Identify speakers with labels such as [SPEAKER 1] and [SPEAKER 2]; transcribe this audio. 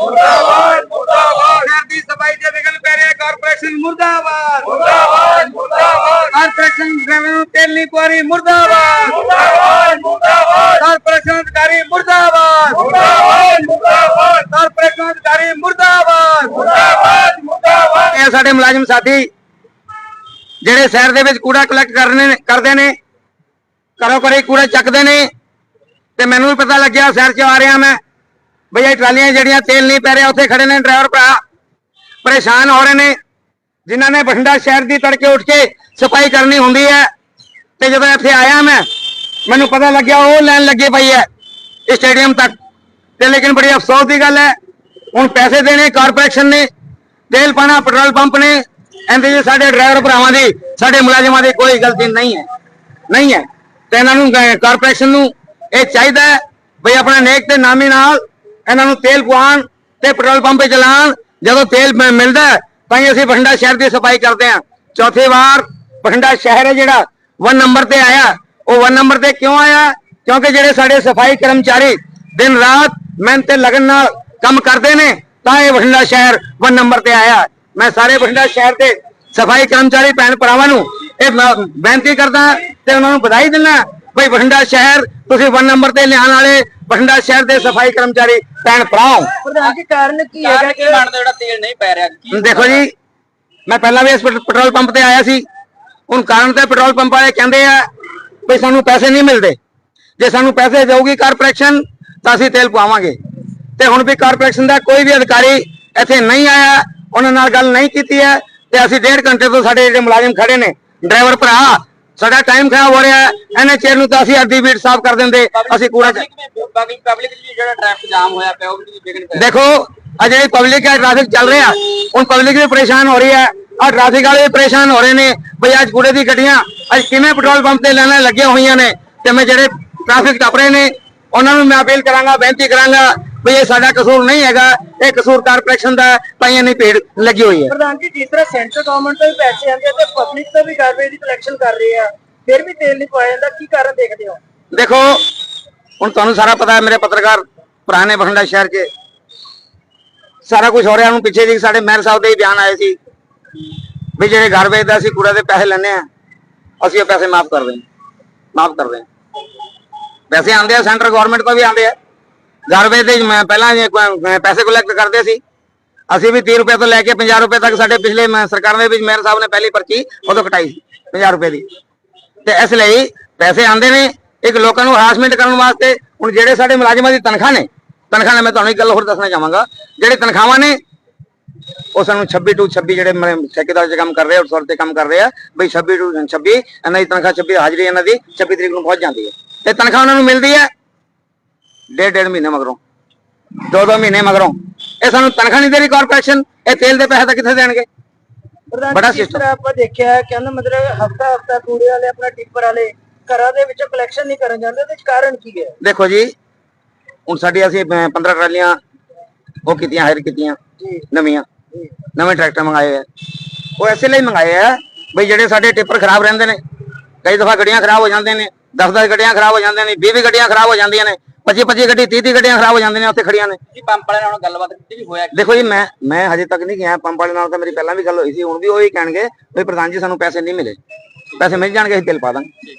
[SPEAKER 1] ਮੁਰਦਾਬਾਦ ਮੁਰਦਾਬਾਦ।
[SPEAKER 2] ਸ਼ਹਿਰ ਦੀ ਸਫ਼ਾਈ ਦੇ ਵਿਗਨ ਪੈ ਰਿਹਾ ਕਾਰਪੋਰੇਸ਼ਨ ਮੁਰਦਾਬਾਦ।
[SPEAKER 1] ਮੁਰਦਾਬਾਦ ਮੁਰਦਾਬਾਦ।
[SPEAKER 2] ਕਾਰਪੋਰੇਸ਼ਨ ਤੇਲ ਮੁਰਦਾਬਾਦ।
[SPEAKER 1] ਮੁਰਦਾਬਾਦ ਮੁਰਦਾਬਾਦ।
[SPEAKER 2] ਕਾਰਪੋਰੇਸ਼ਨ ਅਧਿਕਾਰੀ ਮੁਰਦਾਬਾਦ।
[SPEAKER 1] ਮੁਰਦਾਬਾਦ ਮੁਰਦਾਬਾਦ।
[SPEAKER 2] ਕਾਰਪੋਰੇਸ਼ਨ ਅਧਿਕਾਰੀ ਮੁਰਦਾਬਾਦ।
[SPEAKER 1] ਮੁਰਦਾਬਾਦ ਮੁਰਦਾਬਾਦ।
[SPEAKER 2] ਇਹ ਸਾਡੇ ਮੁਲਾਜ਼ਮ ਸਾਥੀ ਜਿਹੜੇ ਸ਼ਹਿਰ ਦੇ ਵਿੱਚ ਕੂੜਾ ਕਲੈਕਟ ਕਰਨੇ ਕਰਦੇ ਨੇ ਘਰੋਂ ਘਰੇ ਕੂੜਾ ਚੱਕਦੇ ਨੇ ਤੇ ਮੈਨੂੰ ਵੀ ਪਤਾ ਲੱਗਿਆ ਸ਼ਹਿਰ 'ਚ ਆ ਰਿਹਾ ਮੈਂ। ਬਈ ਇਹ ਟਰਾਲੀਆਂ ਜਿਹੜੀਆਂ ਤੇਲ ਨਹੀਂ ਪੈ ਰਿਹਾ, ਉੱਥੇ ਖੜੇ ਨੇ ਡਰਾਈਵਰ ਭਰਾ। ਪਰੇਸ਼ਾਨ ਹੋ ਰਹੇ ਨੇ। ਜਿਨ੍ਹਾਂ ਨੇ ਬਠਿੰਡਾ ਸ਼ਹਿਰ ਦੀ ਤੜਕੇ ਉੱਠ ਕੇ ਸਫ਼ਾਈ ਕਰਨੀ ਹੁੰਦੀ ਹੈ। ਤੇ ਜਦੋਂ ਇੱਥੇ ਆਇਆ ਮੈਂ, ਮੈਨੂੰ ਪਤਾ ਲੱਗਿਆ ਉਹ ਲਾਈਨ ਲੱਗੀ ਪਈ ਹੈ ਇਸ ਸਟੇਡੀਅਮ ਤੱਕ। ਤੇ ਲੇਕਿਨ ਬੜੀ ਅਫਸੋਸ ਦੀ ਗੱਲ ਹੈ, ਹੁਣ ਪੈਸੇ ਦੇਣੇ, ਕਾਰਪੋਰੇਸ਼ਨ ਨੇ, ਤੇਲ ਪਾਣਾ ਪੈਟਰੋਲ ਪੰਪ ਨੇ, ਇਹਦੇ 'ਚ ਸਾਡੇ ਡਰਾਈਵਰ ਭਰਾਵਾਂ ਦੀ, ਸਾਡੇ ਮੁਲਾਜ਼ਮਾਂ ਦੀ ਕੋਈ ਗਲਤੀ ਨਹੀਂ ਹੈ। ਨਹੀਂ ਹੈ। ਤੇ ਇਹਨਾਂ ਨੂੰ ਕਾਰਪੋਰੇਸ਼ਨ ਨੂੰ ਇਹ ਚਾਹੀਦਾ ਹੈ, ਬਈ ਆਪਣਾ ਨੇਕ ਤੇ ਨਾਮੀ ਨਾਲ ਇਹਨਾਂ ਨੂੰ ਤੇਲ ਪਵਾਉਣ ਤੇ ਪੈਟਰੋਲ ਪੰਪ 'ਤੇ ਚਲਾਉਣ। ਜਦੋਂ ਤੇਲ ਮਿਲਦਾ ਤਾਂ ਹੀ ਅਸੀਂ ਬਠਿੰਡਾ ਸ਼ਹਿਰ ਦੀ ਸਫ਼ਾਈ ਕਰਦੇ ਹਾਂ। ਚੌਥੀ ਵਾਰ ਬਠਿੰਡਾ ਸ਼ਹਿਰ ਹੈ ਜਿਹੜਾ ਵਨ ਨੰਬਰ ਤੇ ਆਇਆ। ਉਹ ਵਨ ਨੰਬਰ ਤੇ ਕਿਉਂ ਆਇਆ? ਕਿਉਂਕਿ ਜਿਹੜੇ ਸਾਡੇ ਸਫ਼ਾਈ ਕਰਮਚਾਰੀ ਦਿਨ ਰਾਤ ਮਿਹਨਤ ਤੇ ਲਗਨ ਨਾਲ ਕੰਮ ਕਰਦੇ ਨੇ, ਤਾਂ ਇਹ ਬਠਿੰਡਾ ਸ਼ਹਿਰ ਵਨ ਨੰਬਰ ਤੇ ਆਇਆ। ਮੈਂ ਸਾਰੇ ਬਠਿੰਡਾ ਸ਼ਹਿਰ ਦੇ ਸਫ਼ਾਈ ਕਰਮਚਾਰੀ ਭੈਣ ਭਰਾਵਾਂ ਨੂੰ ਇਹ ਬੇਨਤੀ ਕਰਦਾ ਤੇ ਉਹਨਾਂ ਨੂੰ ਵਧਾਈ ਦਿੰਦਾ ਬਈ ਬਠਿੰਡਾ ਸ਼ਹਿਰ ਤੁਸੀਂ ਵਨ ਨੰਬਰ ਤੇ ਲਿਆਉਣ ਵਾਲੇ ਬਠਿੰਡਾ ਸ਼ਹਿਰ ਦੇ ਸਫ਼ਾਈ ਕਰਮਚਾਰੀ ਭੈਣ ਭਰਾਓ।
[SPEAKER 3] ਪ੍ਰਧਾਨ ਜੀ ਕਾਰਨ ਕੀ ਹੈਗਾ
[SPEAKER 4] ਕੀ ਬਣਦਾ ਜਿਹੜਾ ਤੇਲ ਨਹੀਂ ਪੈ ਰਿਹਾ? ਕੀ
[SPEAKER 2] ਦੇਖੋ ਜੀ ਮੈਂ ਪਹਿਲਾਂ ਵੀ ਇਸ ਪੈਟ- ਪੈਟਰੋਲ ਪੰਪ ਤੇ ਆਇਆ ਸੀ। ਹੁਣ ਕਾਰਨ ਤੇ ਪੈਟਰੋਲ ਪੰਪ ਵਾਲੇ ਕਹਿੰਦੇ ਆ ਵੀ ਸਾਨੂੰ ਪੈਸੇ ਨਹੀਂ ਮਿਲਦੇ। ਜੇ ਸਾਨੂੰ ਪੈਸੇ ਦੇਊਗੀ ਕਾਰਪੋਰੇਸ਼ਨ ਤਾਂ ਅਸੀਂ ਤੇਲ ਪਵਾਵਾਂਗੇ। ਤੇ ਹੁਣ ਵੀ ਕਾਰਪੋਰੇਸ਼ਨ ਦਾ ਕੋਈ ਵੀ ਅਧਿਕਾਰੀ ਇੱਥੇ ਨਹੀਂ ਆਇਆ ਉਹਨਾਂ ਨਾਲ ਗੱਲ ਨਹੀਂ ਕੀਤੀ ਹੈ। ਤੇ ਅਸੀਂ ਡੇਢ ਘੰਟੇ ਤੋਂ ਸਾਡੇ ਜਿਹੜੇ ਮੁਲਾਜ਼ਮ ਖੜੇ ਨੇ ਡਰਾਈਵਰ ਭਰਾ ਸਾਡਾ ਟਾਈਮ ਖਰਾਬ ਹੋ ਰਿਹਾ ਚੇਰ ਨੂੰ ਤਾਂ ਅਸੀਂ ਅੱਧੀ ਵੀਟ ਸਾਫ਼ ਕਰ ਦਿੰਦੇ। ਅਸੀਂ ਕੂੜਾ
[SPEAKER 4] ਪਬਲਿਕ ਜਿਹੜਾ ਟ੍ਰੈਫਿਕ ਜਾਮ ਹੋਇਆ ਪਿਆ ਉਹ ਵੀ ਵਿਗੜ ਪਿਆ
[SPEAKER 2] ਦੇਖੋ ਜਿਹੜੀ ਪਬਲਿਕ ਹੈ ਟ੍ਰੈਫਿਕ ਚੱਲ ਰਿਹਾ। ਹੁਣ ਪਬਲਿਕ ਵੀ ਪਰੇਸ਼ਾਨ ਹੋ ਰਹੀ ਹੈ। ਆ ਟ੍ਰੈਫਿਕ ਵਾਲੇ ਵੀ ਪਰੇਸ਼ਾਨ ਹੋ ਰਹੇ ਨੇ। ਬਈ ਅੱਜ ਕੂੜੇ ਦੀ ਗੱਡੀਆਂ ਅੱਜ ਕਿਵੇਂ ਪੈਟਰੋਲ ਪੰਪ ਤੇ ਲੈਣਾ ਲੱਗੀਆਂ ਹੋਈਆਂ ਨੇ ਤੇ ਮੈਂ ਜਿਹੜੇ ਟ੍ਰੈਫਿਕ ਟੱਪ ਰਹੇ ਨੇ ਉਹਨਾਂ ਨੂੰ ਮੈਂ ਅਪੀਲ ਕਰਾਂਗਾ ਬੇਨਤੀ ਕਰਾਂਗਾ ਵੀ ਇਹ ਸਾਡਾ ਕਸੂਰ ਨਹੀਂ ਹੈਗਾ ਇਹ ਕਸੂਰ ਕਾਰਪੋਰੇਸ਼ਨ ਦਾ ਪਾਈਆਂ ਨਹੀਂ ਭੀੜ ਲੱਗੀ ਹੋਈ ਹੈ।
[SPEAKER 3] ਪ੍ਰਧਾਨ ਜੀ ਜਿਸ ਤਰ੍ਹਾਂ ਸੈਂਟਰ ਗਵਰਨਮੈਂਟ ਤੋਂ ਵੀ ਪੈਸੇ ਆਉਂਦੇ ਆ ਤੇ ਪਬਲਿਕ ਤੋਂ ਵੀ ਗਾਰਬੇਜ ਦੀ ਕਲੈਕਸ਼ਨ ਕਰ ਰਹੇ ਆ ਫਿਰ ਵੀ ਤੇਲ ਨਹੀਂ ਪਾਇਆ ਜਾਂਦਾ ਕੀ ਕਾਰਨ ਦੇਖਦੇ ਹੋ?
[SPEAKER 2] ਦੇਖੋ ਹੁਣ ਤੁਹਾਨੂੰ ਸਾਰਾ ਪਤਾ ਹੈ ਮੇਰੇ ਪੱਤਰਕਾਰ ਨੇ ਬਠਿੰਡਾ ਸ਼ਹਿਰ 'ਚ ਸਾਰਾ ਕੁਝ ਹੋ ਰਿਹਾ ਹੁਣ ਪਿੱਛੇ ਜੀ ਸਾਡੇ ਮੈਰ ਸਾਹਿਬ ਦੇ ਹੀ ਬਿਆਨ ਆਏ ਸੀ ਵੀ ਜਿਹੜੇ ਘਰ ਵੇਚਦਾ ਅਸੀਂ ਕੂੜੇ ਦੇ ਪੈਸੇ ਲੈਣੇ ਆ ਅਸੀਂ ਉਹ ਪੈਸੇ ਮਾਫ ਕਰ ਦੇਂ ਮਾਫ ਕਰ ਦੇਂ ਪੈਸੇ ਆਉਂਦੇ ਆ ਸੈਂਟਰ ਗਵਰਨਮੈਂਟ ਤੋਂ ਵੀ ਆਉਂਦੇ ਆ। ਘਰ ਵੇਚਦੇ ਮੈਂ ਪਹਿਲਾਂ ਜੇ ਪੈਸੇ ਕਲੈਕਟ ਕਰਦੇ ਸੀ। ਅਸੀਂ ਵੀ 30 ਰੁਪਏ ਤੋਂ ਲੈ ਕੇ 50 ਰੁਪਏ ਤੱਕ ਸਾਡੇ ਪਿਛਲੇ ਸਰਕਾਰ ਦੇ ਵਿੱਚ ਮੇਰ ਸਾਹਿਬ ਨੇ ਪਹਿਲੀ ਪਰਚੀ ਉਦੋਂ ਕਟਾਈ ਸੀ 50 ਰੁਪਏ ਦੀ। ਤੇ ਇਸ ਲਈ ਪੈਸੇ ਆਉਂਦੇ ਨੇ, ਇੱਕ ਲੋਕਾਂ ਨੂੰ ਹਰਾਸਮੈਂਟ ਕਰਨ ਵਾਸਤੇ। ਹੁਣ ਜਿਹੜੇ ਸਾਡੇ ਮੁਲਾਜ਼ਮਾਂ ਦੀ ਤਨਖਾਹ ਨੇ ਤਨਖਾਹ ਨੇ ਮੈਂ ਤੁਹਾਨੂੰ ਇੱਕ ਗੱਲ ਹੋਰ ਦੱਸਣਾ ਚਾਹਾਂਗਾ। ਜਿਹੜੇ ਤਨਖਾਹਾਂ ਨੇ, ਉਹ ਸਾਨੂੰ 26 ਟੂ 26 ਜਿਹੜੇ ਠੇਕੇਦਾਰ ਚ ਕੰਮ ਕਰ ਰਹੇ ਆ ਔਰ ਤੇ ਕੰਮ ਕਰ ਰਹੇ ਆ, ਬਈ 26 ਟੂ 26 ਇਹਨਾਂ ਦੀ ਤਨਖਾਹ 26 ਹਾਜ਼ਰੀ ਇਹਨਾਂ ਦੀ 26 ਤਰੀਕ ਨੂੰ ਪਹੁੰਚ ਜਾਂਦੀ ਹੈ। ਤੇ ਤਨਖਾਹ ਉਹਨਾਂ ਨੂੰ ਮਿਲਦੀ ਹੈ। ਡੇਢ ਡੇਢ ਮਹੀਨੇ ਮਗਰੋਂ ਦੋ ਦੋ ਮਹੀਨੇ ਮਗਰੋਂ। ਇਹ ਸਾਨੂੰ ਤਨਖਾਹ ਨਹੀਂ ਦੇ ਰਹੀ ਕਾਰਪੋਰੇਸ਼ਨ ਇਹ ਤੇਲ ਦੇ ਪੈਸੇ ਤਾਂ ਕਿੱਥੇ ਦੇਣਗੇ? ਬੜਾ।
[SPEAKER 3] ਤਰ੍ਹਾਂ ਆਪਾਂ ਦੇਖਿਆ ਕਹਿੰਦਾ ਮਤਲਬ ਹਫਤਾ ਹਫਤਾ ਕੂੜੇ ਵਾਲੇ ਆਪਣਾ ਟਿੱਪਰ ਵਾਲੇ ਘਰਾਂ ਦੇ ਵਿੱਚੋਂ ਕਲੈਕਸ਼ਨ ਨਹੀਂ ਕਰਨ ਜਾਂਦੇ ਤੇ ਕਾਰਨ ਕੀ ਹੈ?
[SPEAKER 2] ਦੇਖੋ ਜੀ ਹੁਣ ਸਾਡੀ ਅਸੀਂ 15 ਟਰਾਲੀਆਂ ਉਹ ਕੀਤੀਆਂ ਹਾਇਰ ਕੀਤੀਆਂ ਨਵੀਆਂ। ਨਵੇਂ ਟਰੈਕਟਰ ਮੰਗਾਏ ਆ। ਉਹ ਐਸੇ ਲਈ ਮੰਗਾਏ ਆ ਬਈ ਜਿਹੜੇ ਸਾਡੇ ਟਿੱਪਰ ਖਰਾਬ ਰਹਿੰਦੇ ਨੇ ਕਈ ਦਫਾ ਗੱਡੀਆਂ ਖਰਾਬ ਹੋ ਜਾਂਦੇ ਨੇ 10-10 ਗੱਡੀਆਂ ਖਰਾਬ ਹੋ ਜਾਂਦੀਆਂ ਨੇ 20 ਗੱਡੀਆਂ ਖਰਾਬ ਹੋ ਜਾਂਦੀਆਂ ਨੇ 25-25 ਗੱਡੀ 30-30 ਗੱਡੀਆਂ ਖਰਾਬ ਹੋ ਜਾਂਦੀਆਂ ਨੇ ਉੱਥੇ ਖੜੀਆਂ ਨੇ।
[SPEAKER 4] ਜੀ ਪੰਪ ਵਾਲਿਆਂ ਨਾਲ ਗੱਲਬਾਤ ਕੀਤੀ ਵੀ ਹੋਇਆ
[SPEAKER 2] ਦੇਖੋ ਜੀ ਮੈਂ ਮੈਂ ਹਜੇ ਤੱਕ ਨਹੀਂ ਗਿਆ ਪੰਪ ਵਾਲੇ ਨਾਲ ਤਾਂ ਮੇਰੀ ਪਹਿਲਾਂ ਵੀ ਗੱਲ ਹੋਈ ਸੀ ਹੁਣ ਵੀ ਉਹੀ ਕਹਿਣਗੇ ਵੀ ਪ੍ਰਧਾਨ ਜੀ ਸਾਨੂੰ ਪੈਸੇ ਨਹੀਂ ਮਿਲੇ। ਪੈਸੇ ਮਿਲ ਜਾਣਗੇ ਅਸੀਂ ਬਿੱਲ ਪਾ ਦਾਂਗੇ।